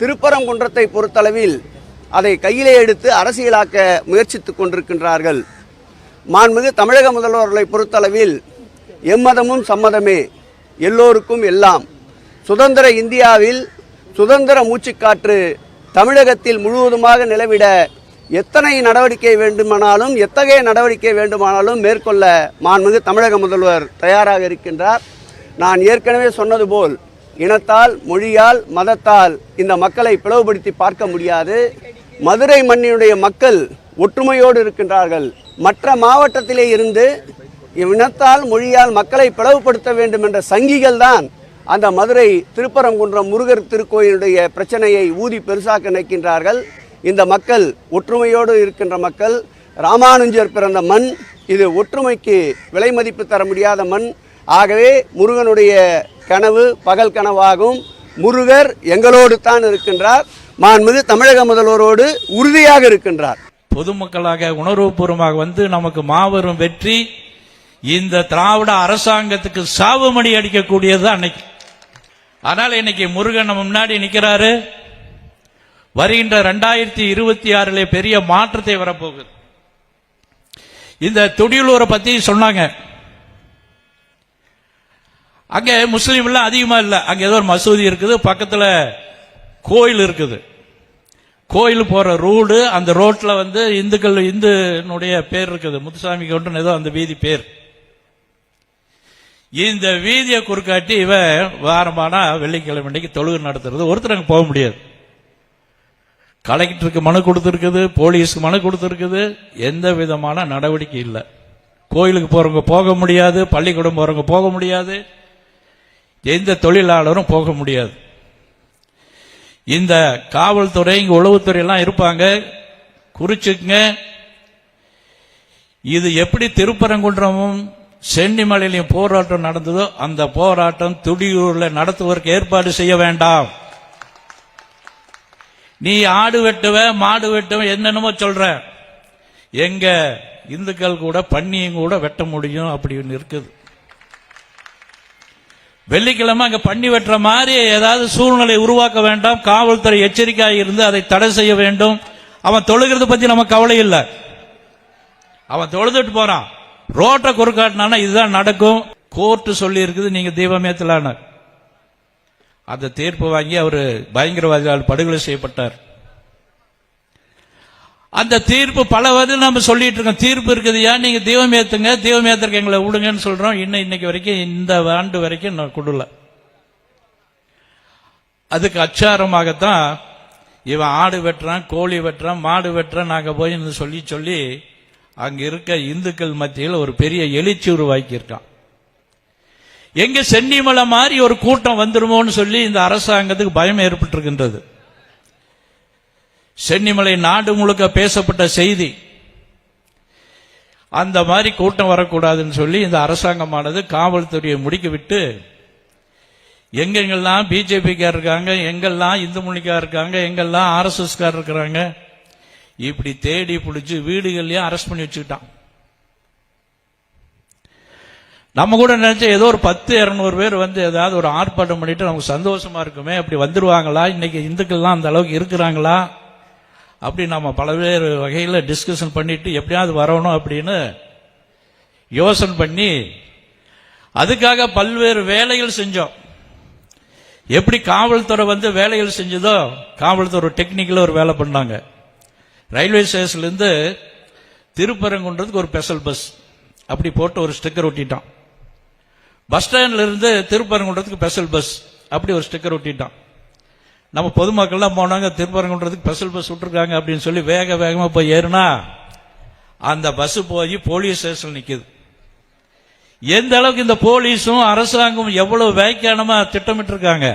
திருப்பரங்குன்றத்தை பொறுத்தளவில் அதை கையிலே எடுத்து அரசியலாக்க முயற்சித்து கொண்டிருக்கின்றார்கள். மாண்புமிகு தமிழக முதல்வர்களை பொறுத்தளவில் எம்மதமும் சம்மதமே எல்லோருக்கும் எல்லாம். சுதந்திர இந்தியாவில் சுதந்திர மூச்சுக்காற்று தமிழகத்தில் முழுவதுமாக நிலவிட எத்தனை நடவடிக்கை வேண்டுமானாலும் எத்தகைய நடவடிக்கை வேண்டுமானாலும் மேற்கொள்ள மாண்புமிகு தமிழக முதல்வர் தயாராக இருக்கின்றார். நான் ஏற்கனவே சொன்னது போல் இனத்தால் மொழியால் மதத்தால் இந்த மக்களை பிளவுபடுத்தி பார்க்க முடியாது. மதுரை மண்ணினுடைய மக்கள் ஒற்றுமையோடு இருக்கின்றார்கள். மற்ற மாவட்டத்திலே இருந்து இனத்தால் மொழியால் மக்களை பிளவுபடுத்த வேண்டும் என்ற சங்கிகள் தான் அந்த மதுரை திருப்பரங்குன்றம் முருகர் திருக்கோயிலுடைய பிரச்சனையை ஊதி பெருசாக்க நினைக்கின்றார்கள். இந்த மக்கள் ஒற்றுமையோடு இருக்கின்ற மக்கள் ராமானுஜர் பிறந்த மண் இது ஒற்றுமைக்கு விலை மதிப்பு தர முடியாத மண். ஆகவே முருகனுடைய கனவு பகல் கனவாகும். முருகர் எங்களோடு தான் இருக்கின்றார். மாண்புமிகு தமிழக முதல்வரோடு உறுதியாக இருக்கின்றார். பொதுமக்களாக உணர்வுபூர்வமாக வந்து நமக்கு மாபெரும் வெற்றி இந்த திராவிட அரசாங்கத்துக்கு சாவுமணி அடிக்கக்கூடியது அன்னைக்கு. ஆனால் இன்னைக்கு முருகன் நம்ம முன்னாடி நிற்கிறாரு வருகின்ற ரெண்டாயிரத்தி இருபத்தி ஆறுல பெரிய மாற்றத்தை வரப்போகுது. இந்த துடியலூரை பத்தி சொன்னாங்க. அங்கே முஸ்லீம் எல்லாம் இல்லை. அங்கே ஏதோ ஒரு மசூதி இருக்குது. பக்கத்தில் கோயில் இருக்குது. கோயில் போகிற ரோடு அந்த ரோட்டில் வந்து இந்துக்கள் இந்துனுடைய பேர் இருக்குது. முத்துசாமி கவுண்டன் ஏதோ அந்த வீதி பேர். இந்த வீதியை குறுக்காட்டி இவன் வாரமானா வெள்ளிக்கிழமை அன்னைக்கு தொழுகு நடத்துறது. ஒருத்தர் அங்கே போக முடியாது. கலெக்டருக்கு மனு கொடுத்துருக்குது போலீஸுக்கு மனு கொடுத்துருக்குது. எந்த விதமான நடவடிக்கை இல்லை. கோயிலுக்கு போகிறவங்க போக முடியாது பள்ளிக்கூடம் போகிறவங்க போக முடியாது. எந்த தொழிலாளரும் போக முடியாது. இந்த காவல்துறை இங்க உளவுத்துறை எல்லாம் இருப்பாங்க. குறிச்சுக்குங்க. இது எப்படி திருப்பரங்குன்றமும் சென்னிமலையிலையும் போராட்டம் நடந்ததோ அந்த போராட்டம் துடியூர்ல நடத்துவதற்கு ஏற்பாடு செய்ய வேண்டாம். நீ ஆடு வெட்டுவ மாடு வெட்டுவ என்னென்னமோ சொல்ற. எங்க இந்துக்கள் கூட பன்னியும் கூட வெட்ட முடியும் அப்படின்னு இருக்குது. வெள்ளிக்கிழமை அங்க பண்ணி வெட்டுற மாதிரி ஏதாவது சூழ்நிலை உருவாக்க வேண்டாம். காவல்துறை எச்சரிக்கையாக இருந்து அதை தடை செய்ய வேண்டும். அவன் தொழுகிறத பத்தி நம்ம கவலை இல்லை. அவன் தொழுதுட்டு போறான். ரோட்டை குறுக்காட்டினானா இதுதான் நடக்கும். கோர்ட்டு சொல்லி இருக்குது நீங்க தீபமேத்தலான அந்த தீர்ப்பு வாங்கி அவர் பயங்கரவாதிகளால் படுகொலை செய்யப்பட்டார். அந்த தீர்ப்பு பல வருடம் நம்ம சொல்லிட்டு இருக்கோம். தீர்ப்பு இருக்குதுயா நீங்க தீபம் ஏத்துங்க? தீபம் ஏத்துறக்க எங்களை விடுங்கன்னு சொல்றோம். இன்னும் இன்னைக்கு வரைக்கும் இந்த ஆண்டு வரைக்கும் நான் கொடுல அதுக்கு அச்சாரமாகத்தான் இவன் ஆடு வெட்டுறான் கோழி வெட்டுறான் மாடு வெட்டுறான் நாங்க போய் சொல்லி சொல்லி அங்க இருக்க இந்துக்கள் மத்தியில் ஒரு பெரிய எழுச்சி உருவாக்கி இருக்கான் எங்க சென்னிமலை மாதிரி ஒரு கூட்டம் வந்துருமோன்னு சொல்லி இந்த அரசாங்கத்துக்கு பயம் ஏற்பட்டிருக்கின்றது. சென்னிமலை நாடு முழுக்க பேசப்பட்ட செய்தி. அந்த மாதிரி கூட்டம் வரக்கூடாதுன்னு சொல்லி இந்த அரசாங்கமானது காவல்துறையை முடுக்கிவிட்டு எங்கெங்கெல்லாம் பிஜேபிக்கார் இருக்காங்க எங்கெல்லாம் இந்து மொழிக்கார் இருக்காங்க எங்கெல்லாம் ஆர்எஸ்எஸ்கார் இருக்கிறாங்க இப்படி தேடி பிடிச்சி வீடுகள்லயும் அரெஸ்ட் பண்ணி வச்சுக்கிட்டான். நம்ம கூட நினைச்ச ஏதோ ஒரு பத்து இரநூறு பேர் வந்து ஏதாவது ஒரு ஆர்ப்பாட்டம் பண்ணிட்டு நமக்கு சந்தோஷமா இருக்குமே அப்படி வந்துருவாங்களா? இன்னைக்கு இந்துக்கள்லாம் அந்த அளவுக்கு இருக்கிறாங்களா? அப்படி நம்ம பல்வேறு வகையில் டிஸ்கஷன் பண்ணிட்டு எப்படியாவது வரணும் அப்படின்னு யோசனை பண்ணி அதுக்காக பல்வேறு வேலைகள் செஞ்சோம். எப்படி காவல்துறை வந்து வேலைகள் செஞ்சதோ காவல்துறை டெக்னிக்கில் ஒரு வேலை பண்ணாங்க. ரயில்வே ஸ்டேஷன்லேருந்து திருப்பரங்குன்றதுக்கு ஒரு ஸ்பெஷல் பஸ் அப்படி போட்டு ஒரு ஸ்டிக்கர் ஒட்டிட்டான். பஸ் ஸ்டாண்ட்லேருந்து திருப்பரங்குன்றதுக்கு ஸ்பெஷல் பஸ் அப்படி ஒரு ஸ்டிக்கர் ஒட்டிட்டான். நம்ம பொதுமக்கள்லாம் போனாங்க திருப்பரங்குன்றதுக்கு ஸ்பெஷல் பஸ் விட்டுருக்காங்க அப்படின்னு சொல்லி வேக வேகமாக போய் ஏறுனா அந்த பஸ் போய் போலீஸ் ஸ்டேஷன் நிற்குது எந்த அளவுக்கு இந்த போலீஸும் அரசாங்கமும் எவ்வளவு வேக்கானமா திட்டமிட்டு இருக்காங்க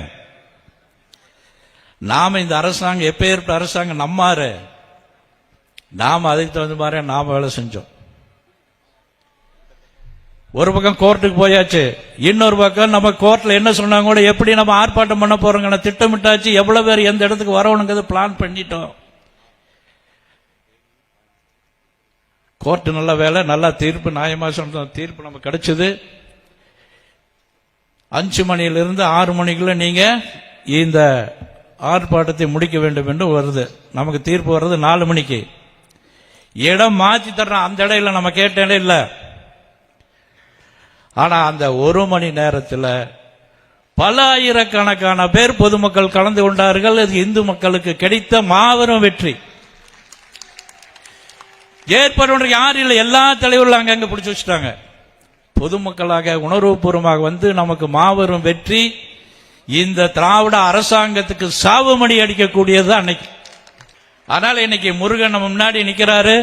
நாம இந்த அரசாங்கம் எப்பேற்பட்ட அரசாங்கம் நம்மாரு நாம் அதுக்கு தகுந்த மாதிரி நாம் வேலை செஞ்சோம். ஒரு பக்கம் கோர்ட்டுக்கு போயாச்சு இன்னொரு பக்கம் நம்ம கோர்ட்ல என்ன சொன்னாங்க கூட எப்படி நம்ம ஆர்ப்பாட்டம் பண்ண போறோங்க திட்டமிட்டாச்சு எவ்வளவு பேர் எந்த இடத்துக்கு வரணுங்கிறது பிளான் பண்ணிட்டோம். கோர்ட் நல்ல வேலை நல்லா தீர்ப்பு நியாயமா சொன்ன தீர்ப்பு நமக்கு கிடைச்சது. அஞ்சு மணியிலிருந்து ஆறு மணிக்குள்ள நீங்க இந்த ஆர்ப்பாட்டத்தை முடிக்க வேண்டும் என்று வருது. நமக்கு தீர்ப்பு வர்றது நாலு மணிக்கு. இடம் மாற்றி தர்றோம். அந்த இடையில நம்ம கேட்டேனே இல்லை. ஆனா அந்த ஒரு மணி நேரத்தில் பல ஆயிரக்கணக்கான பேர் பொதுமக்கள் கலந்து கொண்டார்கள். அது இந்து மக்களுக்கு கிடைத்த மாபெரும் வெற்றி. ஏற்பாடு யாரும் இல்லை எல்லா தலைவர்களும் அங்கங்க பிடிச்சு வச்சுட்டாங்க. பொதுமக்களாக உணர்வுபூர்வமாக வந்து நமக்கு மாபெரும் வெற்றி. இந்த திராவிட அரசாங்கத்துக்கு சாவுமணி அடிக்கக்கூடியது அன்னைக்கு. ஆனால் இன்னைக்கு முருகன் நம்ம முன்னாடி நிற்கிறாரு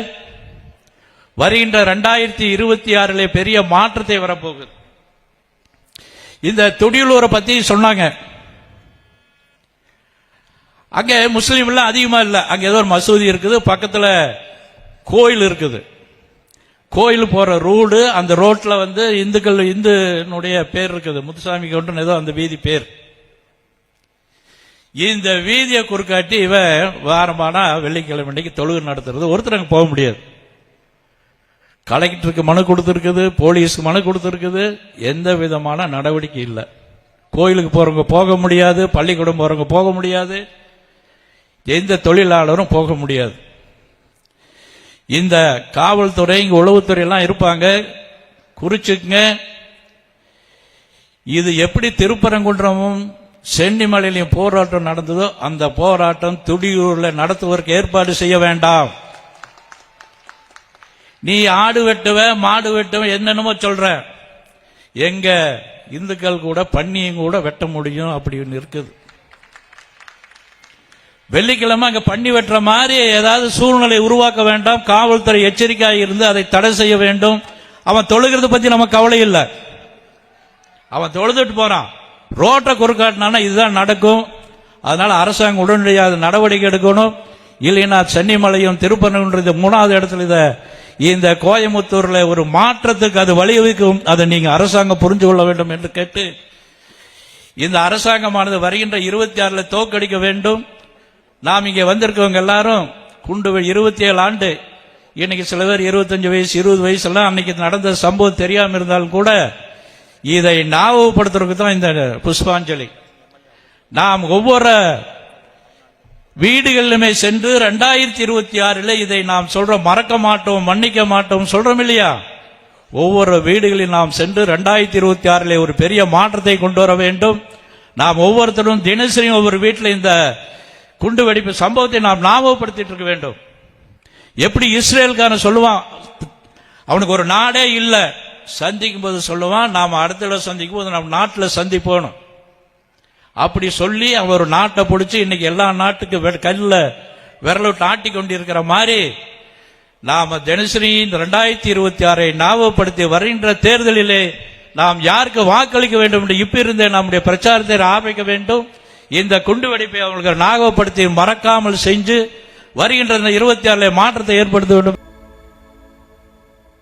வருகின்ற ரெண்டாயிரத்தி இருபத்தி ஆறுல பெரிய மாற்றத்தை வரப்போகுது. இந்த துடியலூரை பத்தி சொன்னாங்க. அங்க முஸ்லீம் எல்லாம் அதிகமா இல்லை. அங்க ஏதோ ஒரு மசூதி இருக்குது. பக்கத்துல கோயில் இருக்குது. கோயில் போற ரோடு அந்த ரோட்ல வந்து இந்துக்கள் இந்துனுடைய பேர் இருக்குது. முத்துசாமி கவுண்டன் ஏதோ அந்த வீதி பேர். இந்த வீதியை குறுக்காட்டி இவன் வாரமான வெள்ளிக்கிழமை அன்னைக்கு தொழுகு நடத்துறது. ஒருத்தர் அங்கே போக முடியாது. கலெக்டருக்கு மனு கொடுத்துருக்குது போலீஸுக்கு மனு கொடுத்துருக்குது எந்த விதமான நடவடிக்கை இல்லை. கோயிலுக்கு போகிறவங்க போக முடியாது பள்ளிக்கூடம் போகிறவங்க போக முடியாது எந்த தொழிலாளரும் போக முடியாது. இந்த காவல்துறை இங்கே உளவுத்துறை எல்லாம் இருப்பாங்க குறிச்சுக்குங்க. இது எப்படி திருப்பரங்குன்றமும் சென்னிமலையிலையும் போராட்டம் நடந்ததோ அந்த போராட்டம் துடியூரில் நடத்துவதற்கு ஏற்பாடு செய்ய வேண்டாம். நீ ஆடு வெட்டுவ மாடு வெட்டுவ என்னென்னமோ சொல்ற. எங்க இந்துக்கள் கூட பன்னியும் கூட வெட்ட முடியும் அப்படின்னு இருக்குது. வெள்ளிக்கிழமை அங்க பண்ணி வெட்டுற மாதிரி ஏதாவது சூழ்நிலை உருவாக்க வேண்டாம். காவல்துறை எச்சரிக்கையாக இருந்து அதை தடை செய்ய வேண்டும். அவன் தொழுகிறத பத்தி நம்ம கவலை இல்லை. அவன் தொழுதுட்டு போறான். ரோட்டை குறுக்காட்டினானா இதுதான் நடக்கும். அதனால அரசாங்கம் உடனடியாக நடவடிக்கை எடுக்கணும். இல்லைன்னா சென்னிமலையும் திருப்பரங்குன்றது மூணாவது இடத்துல இதை இந்த கோயம்புத்தூர்ல ஒரு மாற்றத்துக்கு அது வழிவகுக்கும் அதை நீங்க அரசாங்கம் புரிஞ்சு கொள்ள வேண்டும் என்று கேட்டு இந்த அரசாங்கமானது வருகின்ற இருபத்தி ஆறுல தோக்கடிக்க வேண்டும். நாம் இங்கே வந்திருக்கவங்க எல்லாரும் குண்டு இருபத்தி ஏழு ஆண்டு இன்னைக்கு சில பேர் இருபத்தஞ்சு வயசு இருபது வயசு எல்லாம் அன்னைக்கு நடந்த சம்பவம் தெரியாம இருந்தாலும் கூட இதை ஞாபகப்படுத்துறதுக்கு தான் இந்த புஷ்பாஞ்சலி. நாம் ஒவ்வொரு வீடுகளிலுமே சென்று ரெண்டாயிரத்தி இருபத்தி ஆறில் இதை நாம் சொல்றோம் மறக்க மாட்டோம் மன்னிக்க மாட்டோம் சொல்றோம் இல்லையா? ஒவ்வொரு வீடுகளில் நாம் சென்று ரெண்டாயிரத்தி இருபத்தி ஆறில் ஒரு பெரிய மாற்றத்தை கொண்டு வர வேண்டும். நாம் ஒவ்வொருத்தரும் தினசரி ஒவ்வொரு வீட்டில் இந்த குண்டு வெடிப்பு சம்பவத்தை நாம் ஞாபகப்படுத்திட்டு இருக்க வேண்டும். எப்படி இஸ்ரேலுக்கான சொல்லுவான் அவனுக்கு ஒரு நாடே இல்லை. சந்திக்கும் போது சொல்லுவான் நாம் அடுத்த சந்திக்கும் போது நம்ம நாட்டில் சந்திப்போனும் அப்படி சொல்லி அவர் ஒரு நாட்டை பிடிச்சி இன்னைக்கு எல்லா நாட்டுக்கு வெ- கல்ல விரலுட்டு ஆட்டி கொண்டிருக்கிற மாதிரி நாம தினசரி இந்த ரெண்டாயிரத்தி இருபத்தி ஆறை ஞாபகப்படுத்தி வருகின்ற தேர்தலிலே நாம் யாருக்கு வாக்களிக்க வேண்டும் என்று இப்ப இருந்தே நம்முடைய பிரச்சாரத்தை ஆரம்பிக்க வேண்டும். இந்த குண்டு வெடிப்பை அவர்கள் ஞாபகப்படுத்தி மறக்காமல் செஞ்சு வருகின்ற இருபத்தி ஆறுல மாற்றத்தை ஏற்படுத்த வேண்டும்.